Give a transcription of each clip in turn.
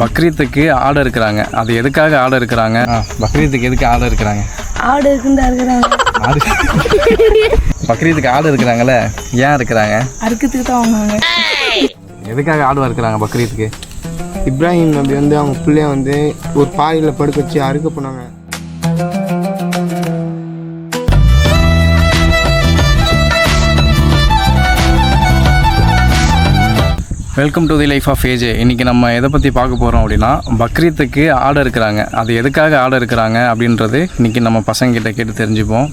பக்ரீத்துக்கு ஆடை இருக்கிறாங்க. அது எதுக்காக ஆடை இருக்கிறாங்க? பக்ரீத்துக்கு எதுக்கு ஆடை இருக்கிறாங்க? ஆடு இருக்குன்னு இருக்கிறாங்க. ஆடு. பக்ரீத்துக்கு ஆடு இருக்கிறாங்கல்ல? ஏன் இருக்கிறாங்க? அறுக்கிறதுக்கு தான் வாங்குவாங்க. எதுக்காக ஆடு இருக்கிறாங்க பக்ரீத்துக்கு? இப்ராஹிம் நபி வந்து அவங்க பிள்ளைய வந்து ஒரு பாறையில் படுக்க வச்சு அறுக்க போனாங்க. Welcome to the life of A J இன்றைக்கி நம்ம எதை பற்றி பார்க்க போகிறோம் அப்படின்னா பக்ரீத்துக்கு ஆடை இருக்கிறாங்க. அது எதுக்காக ஆடை இருக்கிறாங்க அப்படின்றது இன்றைக்கி நம்ம பசங்கிட்ட கேட்டு தெரிஞ்சுப்போம்.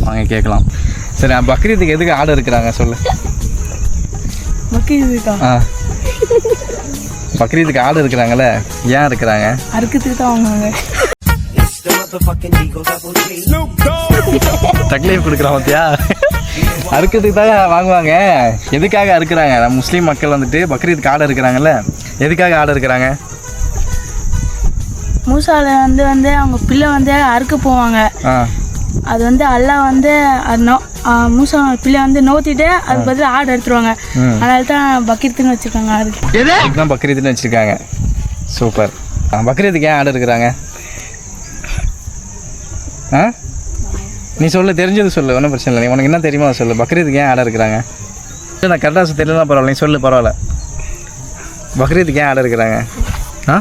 வாங்க கேட்கலாம். சரி பக்ரீத்துக்கு எதுக்கு ஆடை இருக்கிறாங்க சொல்லு. ஆ. பக்ரீத்துக்கு ஆடு இருக்கிறாங்கல்ல ஏன் இருக்கிறாங்க? அறுக்கிறதுக்கு தான் வாங்குவாங்க. தக்லீஃப் கொடுக்குறான் பார்த்தியா அறுக்கிறதுக்கு தான் வாங்குவாங்க. எதுக்காக அறுக்கிறாங்க? நம்ம முஸ்லீம் மக்கள் வந்துட்டு பக்ரீத்துக்கு ஆடை இருக்கிறாங்கல்ல எதுக்காக ஆடை இருக்கிறாங்க மூசால வந்து வந்து அவங்க பிள்ளை வந்து அறுக்க போவாங்க. அது வந்து அல்லாஹ் வந்து அது மூசா பிள்ளை வந்து நோத்திட்டு அதுக்கு பதில் ஆடு எடுத்துருவாங்க. அதனால தான் பக்கீர்த்துன்னு வச்சுருக்காங்க ஆடு. இதுக்கு தான் பக்ரீத்துன்னு வச்சுருக்காங்க. சூப்பர். ஆ, பக்ரீத்துக்கு ஏன் ஆடு இருக்கிறாங்க ஆ? நீ சொல்லு தெரிஞ்சது சொல்லு ஒன்றும் பிரச்சனை இல்லை. உனக்கு என்ன தெரியுமா சொல்லு. பக்ரீத்துக்கு ஏன் ஆடை இருக்கிறாங்க நான் கரெக்டாக தெரியலாம் பரவாயில்ல. நீ சொல்லு பரவாயில்ல. பக்ரீத்துக்கு ஏன் ஆடை இருக்கிறாங்க ஆ?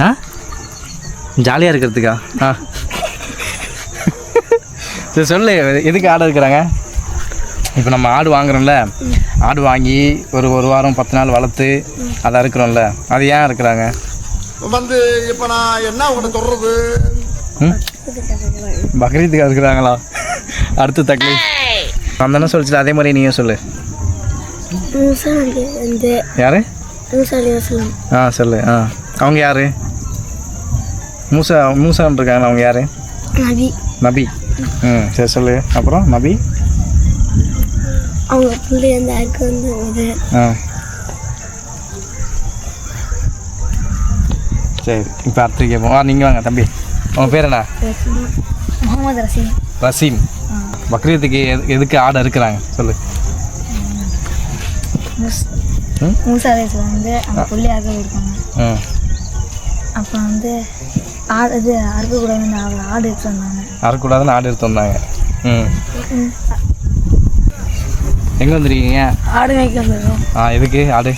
ஆ? ஜாலியாக இருக்கிறதுக்கா? ஆ. சரி சொல்லு எதுக்கு ஆடை இருக்கிறாங்க இப்போ நம்ம ஆடு வாங்குறோம்ல. ஆடு வாங்கி ஒரு ஒரு வாரம் பத்து நாள் வளர்த்து அதை அறுக்கிறோம்ல. அது ஏன் இருக்கிறாங்க வந்து இப்ப நான் என்ன உங்கள்கிட்ட சொல்றது? ம்? பக்ரீத்துக்கு அறுக்கிறாங்களா? அடுத்து தக்லி. அந்த என்ன சொல்லிச்சு அதே மாதிரி நீயும் சொல்லு. யாரு? ஆ சொல்லு ஆ. அவங்க யாரு? மூசா மூசான்னு இருக்காங்க அவங்க யாரு? நபி. நபி. ம் சரி சொல்லு. அப்புறம் நபி? அவங்க பிள்ளை வந்து அறுக்க வந்து ஆ. சரி இப்போ அடுத்து கேட்போம் ஆ நீங்கள் வாங்க தம்பி. உங்கள் பேர் என்ன? முகமது ரசீம். ரசீம் பக்ரீத்துக்கு எது எதுக்கு ஆடை இருக்கிறாங்க சொல்லு. ம்? மூசா அலிவாசலம் வந்து போயிருக்காங்க ம் அப்போ வந்து ஆடு இது அறுக்கக்கூடாதுன்னு ஆடு எடுத்து வந்தாங்க. அறக்கூடாதுன்னு ஆடு எடுத்து வந்தாங்க. ம். எங்கே வந்துருக்கீங்க? ஆடு மேய்க்க வந்திருக்கோம். ஆ எதுக்கு ஆடு?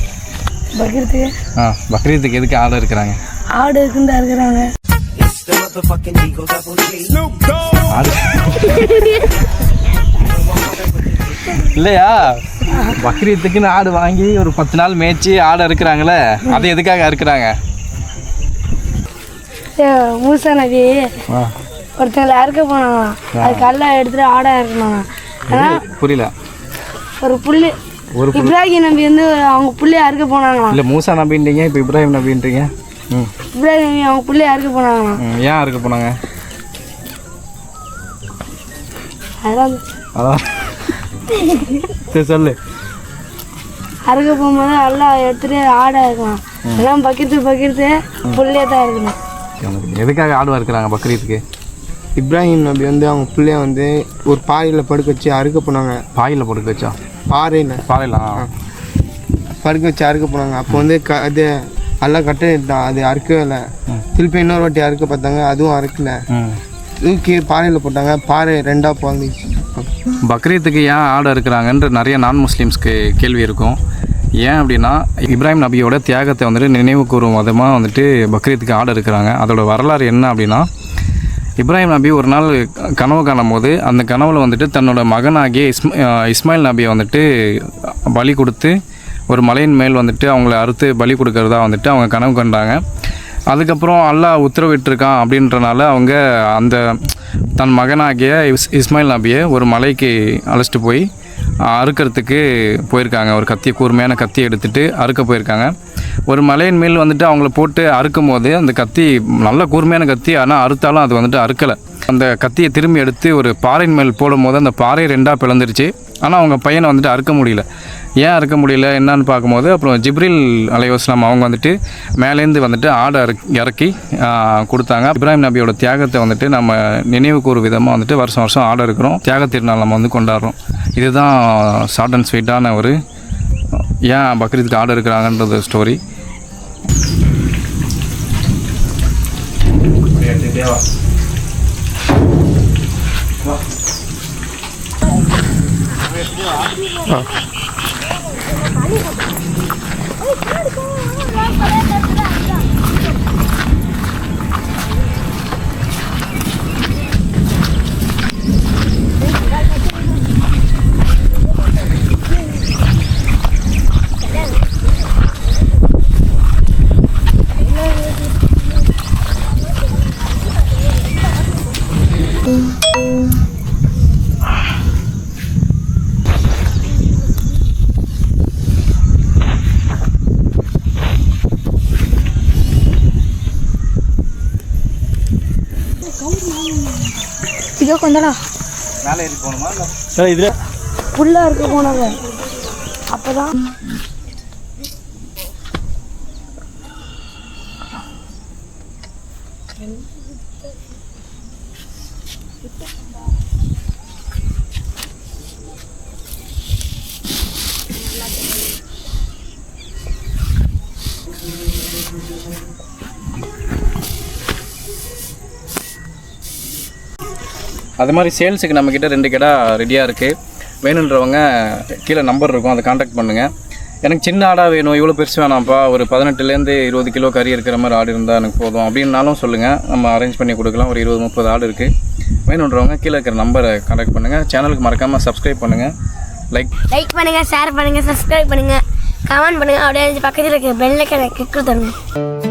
பக்கீர்த்துக்கு ஆ பக்ரீத்துக்கு எதுக்கு ஆடு இருக்கிறாங்க ஆடு இருக்குன்னு இருக்கிறாங்க. ஆடு இல்லையா? பக்ரீத்துக்குன்னு ஆடு வாங்கி ஒரு பத்து நாள் மேய்ச்சி ஆடை இருக்கிறாங்களே அது எதுக்காக இருக்கிறாங்க மூசா நபி ஆ ஒருத்தங்களை அறுக்க போனாங்களாம். அது கல்லை எடுத்துட்டு ஆடா இருக்கணும் ஆனால் புரியல. ஒரு புள்ளி. ஒரு இப்ராஹிம் நபி வந்து அவங்க புள்ளைய அறுக்க போனாங்களாம். இல்லை மூசா நபின்றீங்க இப்போ இப்ராஹிம் நபி அவங்க புள்ளைய அறுக்க போனாங்களாம் ஏன் இருக்க போனாங்க? அதெல்லாம் அதான். சரி சொல்லு. அறுக்க போகும்போது எல்லாம் எடுத்துட்டு ஆடா இருக்கலாம். எல்லாம் பக்கிட்டு பக்கிட்டு புள்ளைய தான் இருக்கணும். எதுக்காக ஆடு இருக்கிறாங்க பக்ரீத்துக்கு? இப்ராஹிம் நபி வந்து அவங்க பிள்ளைய வந்து ஒரு பாறையில் படுக்க வச்சு அறுக்க போனாங்க. பாயில் போட்டு வச்சா? பாறையில். பாறையிலாம் படுக்க வச்சு அறுக்க போனாங்க. அப்போ வந்து க அது எல்லாம் கட்டிட்டான் அது அறுக்கவே திருப்பி இன்னொரு வாட்டி அறுக்க பார்த்தாங்க அதுவும் அறுக்கல. தூக்கி பாறையில் போட்டாங்க பாறை ரெண்டாக பிறந்துச்சு பக்ரீத்துக்கு ஏன் ஆடு இருக்கிறாங்கன்ற நிறைய நான் முஸ்லீம்ஸ்க்கு கேள்வி இருக்கும். ஏன் அப்படின்னா இப்ராஹிம் நபியோட தியாகத்தை வந்துட்டு நினைவு கூறும் விதமாக வந்துட்டு பக்ரீத்துக்கு ஆடு இருக்கிறாங்க அதோட வரலாறு என்ன அப்படின்னா இப்ராஹிம் நபி ஒரு நாள் கனவு காணும்போது அந்த கனவுல வந்துட்டு தன்னோட மகனாகிய இஸ்ம இஸ்மாயில் நபியை வந்துட்டு பலி கொடுத்து ஒரு மலையின் மேல் வந்துட்டு அவங்கள அறுத்து பலி கொடுக்கறதா வந்துட்டு அவங்க கனவு கண்டாங்க. அதுக்கப்புறம் அல்லாஹ் உத்தரவிட்டிருக்கான் அப்படின்றனால அவங்க அந்த தன் மகனாகிய இஸ் இஸ்மாயில் நபியை ஒரு மலைக்கு அழைச்சிட்டு போய் அறுக்கிறதுக்கு போயிருக்காங்க. ஒரு கத்தி கூர்மையான கத்தி எடுத்துட்டு அறுக்க போயிருக்காங்க. ஒரு மலையின் மேல் வந்துட்டு அவங்கள போட்டு அறுக்கும் போது அந்த கத்தி நல்ல கூர்மையான கத்தி ஆனால் அறுத்தாலும் அது வந்துட்டு அறுக்கலை. அந்த கத்தியை திரும்பி எடுத்து ஒரு பாறையின் மேல் போடும் போது அந்த பாறை ரெண்டாக பிளந்துருச்சு. ஆனால் அவங்க பையனை வந்துட்டு அறுக்க முடியல. ஏன் அறுக்க முடியல? என்னன்னு பார்க்கும்போது அப்புறம் ஜிப்ரில் அலைவாஸ்லாம் அவங்க வந்துட்டு மேலேருந்து வந்துட்டு ஆடை இறக்கி கொடுத்தாங்க. இப்ராஹிம் நபியோட தியாகத்தை வந்துட்டு நம்ம நினைவு கூறு விதமாக வந்துட்டு வருஷம் வருஷம் ஆடை இருக்கிறோம். தியாக திருநாள் நம்ம வந்து கொண்டாடுறோம். இதுதான் ஷார்ட் அண்ட் ஸ்வீட்டான ஒரு ஏன் பக்ரீத்துக்கு ஆடை இருக்கிறாங்கன்றது ஸ்டோரி ஆ. இதோ கொஞ்சம் மேலே ஏறி போகணுமா இல்லை? இதில். புல்லா இருக்க போனாங்க அப்பதான். அது மாதிரி சேல்ஸுக்கு நம்மக்கிட்ட ரெண்டு கடை ரெடியாக இருக்குது வேணுன்றவங்க கீழே நம்பர் இருக்கும் அதை காண்டாக்ட் பண்ணுங்கள் எனக்கு சின்ன ஆடாக வேணும் இவ்வளோ பெருசு வேணாம்ப்பா. ஒரு பதினெட்டுலேருந்து இருபது கிலோ கறி இருக்கிற மாதிரி ஆடு இருந்தால் எனக்கு போதும் அப்படின்னாலும் சொல்லுங்கள் நம்ம அரேஞ்ச் பண்ணி கொடுக்கலாம். ஒரு இருபது முப்பது ஆடு இருக்குது வேணுன்றவங்க கீழே இருக்கிற நம்பரை காண்டாக்ட் பண்ணுங்கள் சேனலுக்கு மறக்காமல் சப்ஸ்கிரைப் பண்ணுங்கள் லைக் லைக் பண்ணுங்கள் ஷேர் பண்ணுங்கள் சப்ஸ்கிரைப் பண்ணுங்க. கமெண்ட் பண்ணுங்க. அப்படியே பக்கத்தில் இருக்க பெல்லைக்கனை கிளிக் தருங்க